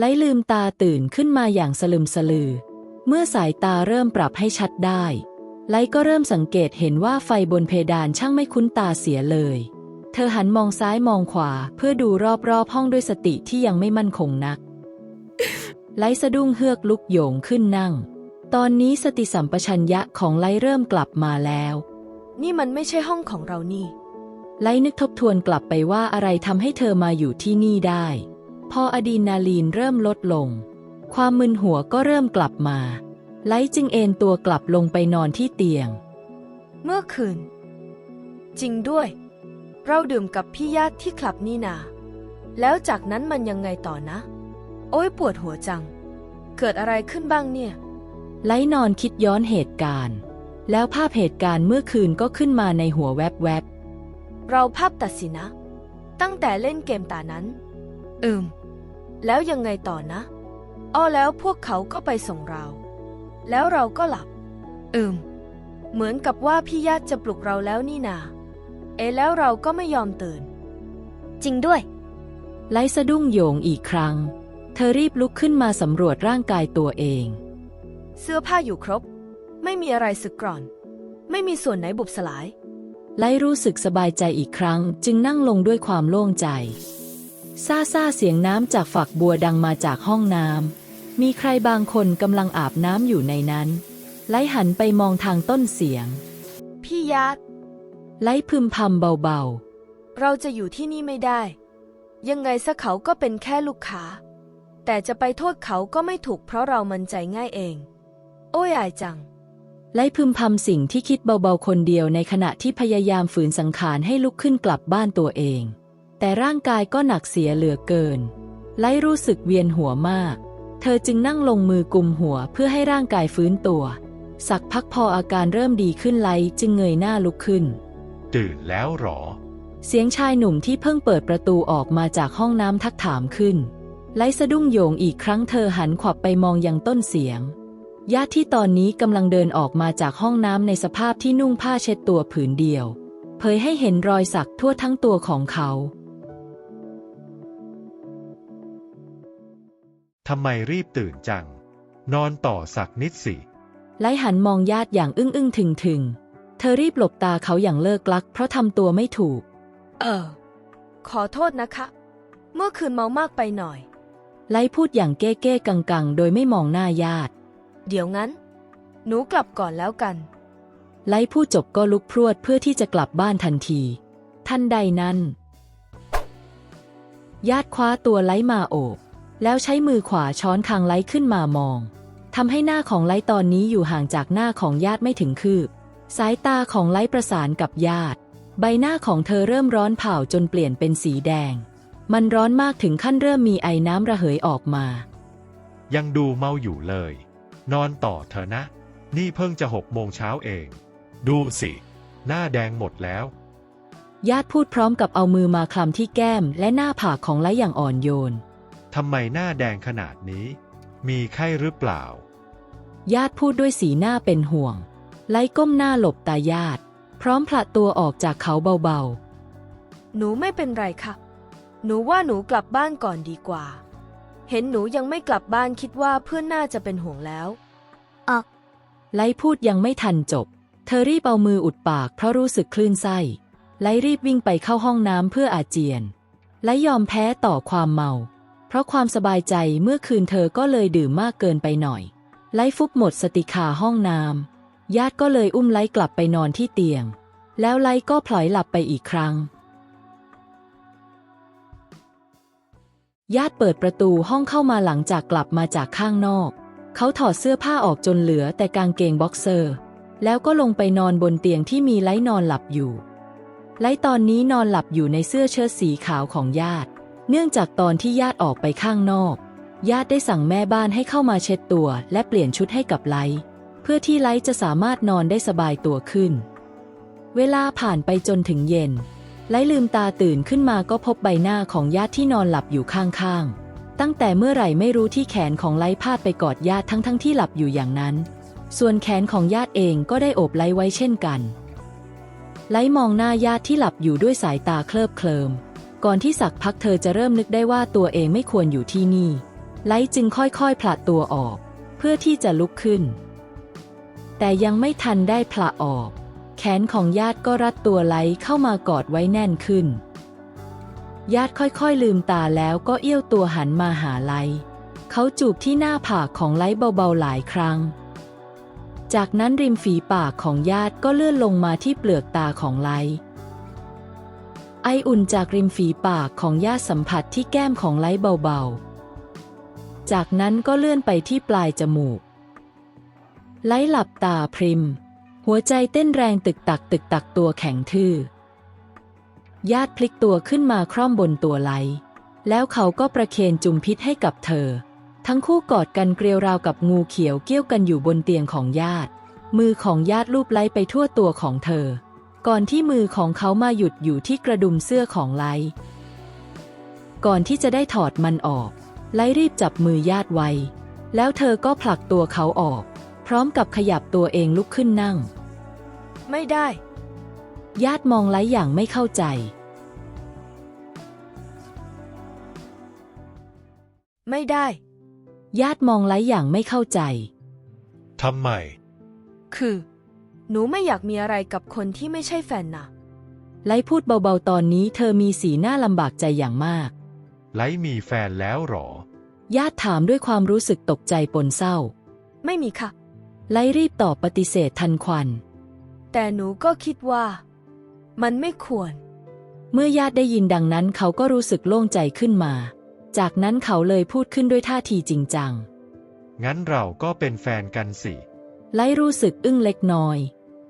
ไล้ลืมตาตื่นขึ้นมาอย่างสลึมสลือ เมื่อสายตาเริ่มปรับให้ชัดได้ ไล้ก็เริ่มสังเกตเห็นว่าไฟบนเพดานช่างไม่คุ้นตาเสียเลย เธอหันมองซ้ายมองขวาเพื่อดูรอบๆห้องด้วยสติที่ยังไม่มั่นคงนัก ไล้สะดุ้งเฮือกลุกโยงขึ้นนั่ง ตอนนี้สติสัมปชัญญะของไล้เริ่มกลับมาแล้ว นี่มันไม่ใช่ห้องของเรานี่ ไล้นึกทบทวนกลับไปว่าอะไรทำให้เธอมาอยู่ที่นี่ได้ พออะดรีนาลีนเริ่มลดลง ความมึนหัวก็เริ่มกลับมา ไล้จึงเอนตัวกลับลงไปนอนที่เตียง เมื่อคืน จริงด้วย เราดื่มกับพี่ญาติที่คลับนี่นา แล้วจากนั้นมันยังไงต่อนะ โอ้ยปวดหัวจัง เกิดอะไรขึ้นบ้างเนี่ย ไล้นอนคิดย้อนเหตุการณ์ แล้วภาพเหตุการณ์เมื่อคืนก็ขึ้นมาในหัวแวบเราภาพตัดสินะ ตั้งแต่เล่นเกมตานั้น อืม แล้วยังไงต่อนะ อ้อแล้วพวกเขาก็ไปส่งเรา แล้วเราก็หลับ อืม เหมือนกับว่าพี่ญาติจะปลุกเราแล้วนี่นา เอะแล้วเราก็ไม่ยอมตื่น จริงด้วยๆไล้สะดุ้งโยงอีกครั้ง เธอรีบลุกขึ้นมาสำรวจร่างกายตัวเอง เสื้อผ้าอยู่ครบ ไม่มีอะไรสึกกร่อน ไม่มีส่วนไหนบุบสลาย ไล้รู้สึกสบายใจอีกครั้ง จึงนั่งลงด้วยความโล่งใจ ซาซาเสียงน้ำจากฝักบัวดังมาจากห้องน้ำ มีใครบางคนกำลังอาบน้ำอยู่ในนั้น ไล้หันไปมองทางต้นเสียง พี่ญาติไล้พึมพำเบาเราจะอยู่ที่นี่ไม่ได้ ยังไงซะเขาก็เป็นแค่ลูกค้า แต่จะไปโทษเขาก็ไม่ถูกเพราะเรามันใจง่ายเอง โอ้ยอายจังๆไล้พึมพำสิ่งที่คิดเบาๆคนเดียวในขณะที่พยายามฝืนสังขารให้ลุกขึ้นกลับบ้านตัวเอง แต่ร่างกายก็หนักเสียเหลือเกิน ไล้รู้สึกเวียนหัวมาก เธอจึงนั่งลงมือกุมหัวเพื่อให้ร่างกายฟื้นตัว สักพักพออาการเริ่มดีขึ้นไล้จึงเงยหน้าลุกขึ้น ตื่นแล้วหรอ เสียงชายหนุ่มที่เพิ่งเปิดประตูออกมาจากห้องน้ำทักถามขึ้น ไล้สะดุ้งโยงอีกครั้งเธอหันขวับไปมองยังต้นเสียงญาติที่ตอนนี้กำลังเดินออกมาจากห้องน้ำในสภาพที่นุ่งผ้าเช็ดตัวผืนเดียว เผยให้เห็นรอยสักทั่วทั้งตัวของเขา ทำไมรีบตื่นจัง นอนต่อสักนิดสิ ไล้หันมองญาติอย่างอึ้งอึ้งถึงถึงๆเธอรีบหลบตาเขาอย่างเลิกลัก เพราะทำตัวไม่ถูก เออ ขอโทษนะคะ เมื่อคืนเมามากไปหน่อย ไล้พูดอย่างเก้เก้กังกังๆโดยไม่มองหน้าญาติ เดี๋ยวงั้น หนูกลับก่อนแล้วกัน ไล้พูดจบก็ลุกพรวดเพื่อที่จะกลับบ้านทันที ทันใดนั้น ญาติคว้าตัวไล้มาโอบ แล้วใช้มือขวาช้อนคางไล้ขึ้นมามองทำให้หน้าของไล้ตอนนี้อยู่ห่างจากหน้าของญาติไม่ถึงคืบ สายตาของไล้ประสานกับญาติ ใบหน้าของเธอเริ่มร้อนเผาจนเปลี่ยนเป็นสีแดง มันร้อนมากถึงขั้นเริ่มมีไอน้ำระเหยออกมา ยังดูเมาอยู่เลย นอนต่อเถอะนะ นี่เพิ่งจะหกโมงเช้าเอง ดูสิ หน้าแดงหมดแล้ว ญาติพูดพร้อมกับเอามือมาคลำที่แก้มและหน้าผากของไล้อย่างอ่อนโยน ทำไมหน้าแดงขนาดนี้ มีไข้หรือเปล่า ญาติพูดด้วยสีหน้าเป็นห่วง ไล้ก้มหน้าหลบตาญาติ พร้อมผละตัวออกจากเขาเบาหนูไม่เป็นไรค่ะ หนูว่าหนูกลับบ้านก่อนดีกว่า เห็นหนูยังไม่กลับบ้านคิดว่าเพื่อนน่าจะเป็นห่วงแล้ว ๆ ไล้พูดยังไม่ทันจบ เธอรีบเอามืออุดปากเพราะรู้สึกคลื่นไส้ ไล้รีบวิ่งไปเข้าห้องน้ำเพื่ออาเจียน ไล้ยอมแพ้ต่อความเมา เพราะความสบายใจเมื่อคืนเธอก็เลยดื่มมากเกินไปหน่อย ไล้ฟุบหมดสติคาห้องน้ำญาติก็เลยอุ้มไล้กลับไปนอนที่เตียง แล้วไล้ก็พลอยหลับไปอีกครั้ง ญาติเปิดประตูห้องเข้ามาหลังจากกลับมาจากข้างนอก เขาถอดเสื้อผ้าออกจนเหลือแต่กางเกงบ็อกเซอร์ แล้วก็ลงไปนอนบนเตียงที่มีไล้นอนหลับอยู่ไล้ตอนนี้นอนหลับอยู่ในเสื้อเชิ้ตสีขาวของญาติ เนื่องจากตอนที่ญาติออกไปข้างนอก ญาติได้สั่งแม่บ้านให้เข้ามาเช็ดตัว และเปลี่ยนชุดให้กับไล้เพื่อที่ไล้จะสามารถนอนได้สบายตัวขึ้น เวลาผ่านไปจนถึงเย็น ไล้ลืมตาตื่นขึ้นมาก็พบใบหน้าของญาติที่นอนหลับอยู่ข้างๆ ตั้งแต่เมื่อไหร่ไม่รู้ที่แขนของไล้พาดไปกอดญาติทั้งๆที่หลับอยู่อย่างนั้น ส่วนแขนของญาติเองก็ได้โอบไล้ไว้เช่นกัน ไล้มองหน้าญาติที่หลับอยู่ด้วยสายตาเคลิบเคลิม ก่อนที่สักพักเธอจะเริ่มนึกได้ว่าตัวเองไม่ควรอยู่ที่นี่ ไลท์จึงค่อยๆผละตัวออก เพื่อที่จะลุกขึ้น แต่ยังไม่ทันได้ผละออก แขนของญาติก็รัดตัวไลท์เข้ามากอดไว้แน่นขึ้น ญาติค่อยๆลืมตาแล้วก็เอี้ยวตัวหันมาหาไลท์เขาจูบที่หน้าผากของไลท์เบาๆหลายครั้ง จากนั้นริมฝีปากของญาติก็เลื่อนลงมาที่เปลือกตาของไลท์ ไออุ่นจากริมฝีปากของญาติสัมผัสที่แก้มของไลท์เบาๆ จากนั้นก็เลื่อนไปที่ปลายจมูก ไลท์หลับตาพริม หัวใจเต้นแรงตึกตักตึกตักตัวแข็งทื่อ ญาติพลิกตัวขึ้นมาคร่อมบนตัวไลท์แล้วเขาก็ประเคนจุมพิษให้กับเธอ ทั้งคู่กอดกันเกลียวราวกับงูเขียวเกี้ยวกันอยู่บนเตียงของญาติ มือของญาติลูบไล้ไปทั่วตัวของเธอ ก่อนที่มือของเขามาหยุดอยู่ที่กระดุมเสื้อของไลท์ก่อนที่จะได้ถอดมันออก ไลท์รีบจับมือญาติไว้ แล้วเธอก็ผลักตัวเขาออก พร้อมกับขยับตัวเองลุกขึ้นนั่ง ไม่ได้ ญาติมองไลท์อย่างไม่เข้าใจ ไม่ได้ ญาติมองไลท์อย่างไม่เข้าใจ ทำไม คือ หนูไม่อยากมีอะไรกับคนที่ไม่ใช่แฟนนะไลท์พูดเบาๆตอนนี้เธอมีสีหน้าลำบากใจอย่างมาก ไลท์มีแฟนแล้วหรอ ญาติถามด้วยความรู้สึกตกใจปนเศร้า ไม่มีค่ะ ไลท์รีบตอบปฏิเสธทันควัน แต่หนูก็คิดว่า มันไม่ควร เมื่อญาติได้ยินดังนั้นเขาก็รู้สึกโล่งใจขึ้นมา จากนั้นเขาเลยพูดขึ้นด้วยท่าทีจริงจัง งั้นเราก็เป็นแฟนกันสิ ไลท์รู้สึกอึ้งเล็กน้อย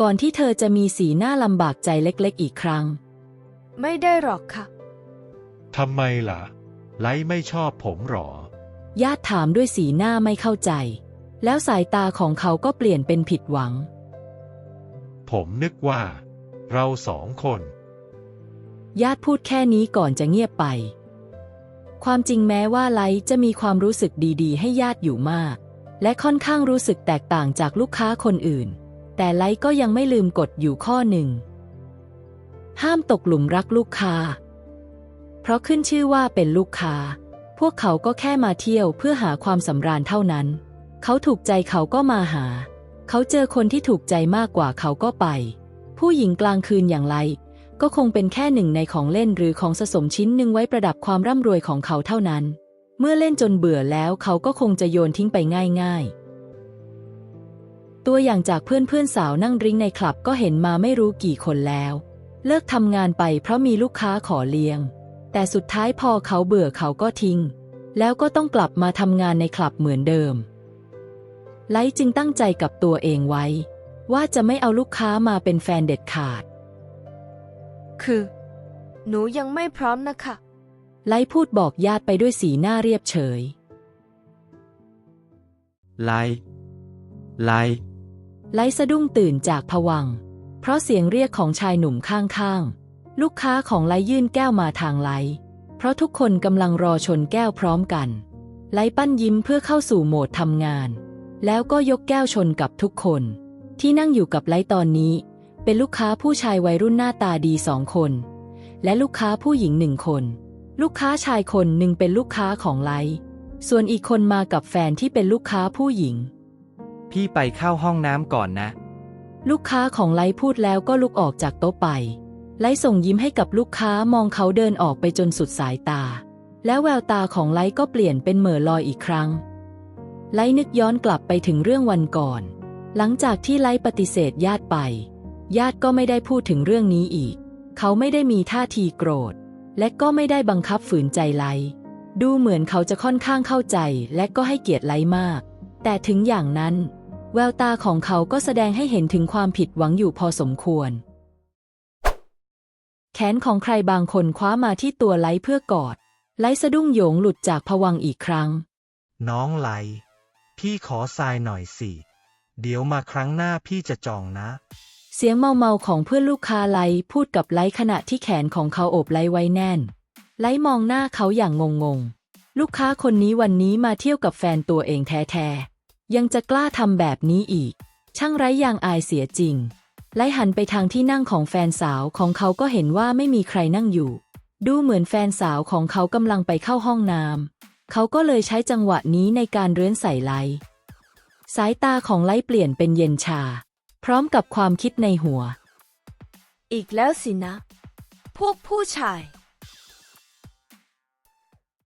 ก่อนที่เธอจะมีสีหน้าลำบากใจเล็กๆอีกครั้ง ไม่ได้หรอกค่ะ ทำไมล่ะ ไลท์ไม่ชอบผมหรอ ญาติถามด้วยสีหน้าไม่เข้าใจ แล้วสายตาของเขาก็เปลี่ยนเป็นผิดหวัง ผมนึกว่า เราสองคน ญาติพูดแค่นี้ก่อนจะเงียบไป ความจริงแม้ว่าไลท์จะมีความรู้สึกดีๆ ให้ญาติอยู่มาก และค่อนข้างรู้สึกแตกต่างจากลูกค้าคนอื่น แต่ไลท์ก็ยังไม่ลืมกฎอยู่ข้อหนึ่ง ห้ามตกหลุมรักลูกค้า เพราะขึ้นชื่อว่าเป็นลูกค้า พวกเขาก็แค่มาเที่ยวเพื่อหาความสำราญเท่านั้น เขาถูกใจเขาก็มาหา เขาเจอคนที่ถูกใจมากกว่าเขาก็ไป ผู้หญิงกลางคืนอย่างไลท์ก็คงเป็นแค่หนึ่งในของเล่นหรือของสะสมชิ้นหนึ่งไว้ประดับความร่ำรวยของเขาเท่านั้น เมื่อเล่นจนเบื่อแล้วเขาก็คงจะโยนทิ้งไปง่ายๆ ตัวอย่างจากเพื่อนเพื่อนๆสาวนั่งริ้งในคลับก็เห็นมาไม่รู้กี่คนแล้ว เลิกทำงานไปเพราะมีลูกค้าขอเลี้ยง แต่สุดท้ายพอเขาเบื่อเขาก็ทิ้ง แล้วก็ต้องกลับมาทำงานในคลับเหมือนเดิม ไลท์จึงตั้งใจกับตัวเองไว้ ว่าจะไม่เอาลูกค้ามาเป็นแฟนเด็ดขาด คือ หนูยังไม่พร้อมนะคะ ไลท์พูดบอกญาติไปด้วยสีหน้าเรียบเฉย ไลท์ไลท์ไลท์สะดุ้งตื่นจากผวังค์เพราะเสียงเรียกของชายหนุ่มข้างๆ ลูกค้าของไลท์ยื่นแก้วมาทางไลท์เพราะทุกคนกำลังรอชนแก้วพร้อมกัน ไลท์ปั้นยิ้มเพื่อเข้าสู่โหมดทำงาน แล้วก็ยกแก้วชนกับทุกคน ที่นั่งอยู่กับไลท์ตอนนี้ เป็นลูกค้าผู้ชายวัยรุ่นหน้าตาดีสองคน และลูกค้าผู้หญิงหนึ่งคน ลูกค้าชายคนหนึ่งเป็นลูกค้าของไลท์ส่วนอีกคนมากับแฟนที่เป็นลูกค้าผู้หญิง พี่ไปเข้าห้องน้ำก่อนนะ ลูกค้าของไลท์พูดแล้วก็ลุกออกจากโต๊ะไป ไลท์ส่งยิ้มให้กับลูกค้ามองเขาเดินออกไปจนสุดสายตา แล้วแววตาของไลท์ก็เปลี่ยนเป็นเหม่อลอยอีกครั้ง ไลท์นึกย้อนกลับไปถึงเรื่องวันก่อน หลังจากที่ไลท์ปฏิเสธญาติไป ญาติก็ไม่ได้พูดถึงเรื่องนี้อีก เขาไม่ได้มีท่าทีโกรธ และก็ไม่ได้บังคับฝืนใจไลดูเหมือนเขาจะค่อนข้างเข้าใจและก็ให้เกียรติไลมาก แต่ถึงอย่างนั้น แววตาของเขาก็แสดงให้เห็นถึงความผิดหวังอยู่พอสมควร แขนของใครบางคนคว้ามาที่ตัวไลเพื่อกอด ไลสะดุ้งโยงหลุดจากผวังอีกครั้ง น้องไล พี่ขอทรายหน่อยสิ เดี๋ยวมาครั้งหน้าพี่จะจองนะ เสียงเมาๆของเพื่อนลูกค้าไลพูดกับไลขณะที่แขนของเขาโอบไลไว้แน่น ไลมองหน้าเขาอย่างงงๆลูกค้าคนนี้วันนี้มาเที่ยวกับแฟนตัวเองแท้ๆ ยังจะกล้าทำแบบนี้อีก ช่างไร้ยางอายเสียจริง ไลหันไปทางที่นั่งของแฟนสาวของเขาก็เห็นว่าไม่มีใครนั่งอยู่ ดูเหมือนแฟนสาวของเขากำลังไปเข้าห้องน้เขาก็เลยใช้จังหวะนี้ในการเรื้อนใส่ไลสายตาของไลเปลี่ยนเป็นเย็นชา พร้อมกับความคิดในหัว อีกแล้วสินะ พวกผู้ชาย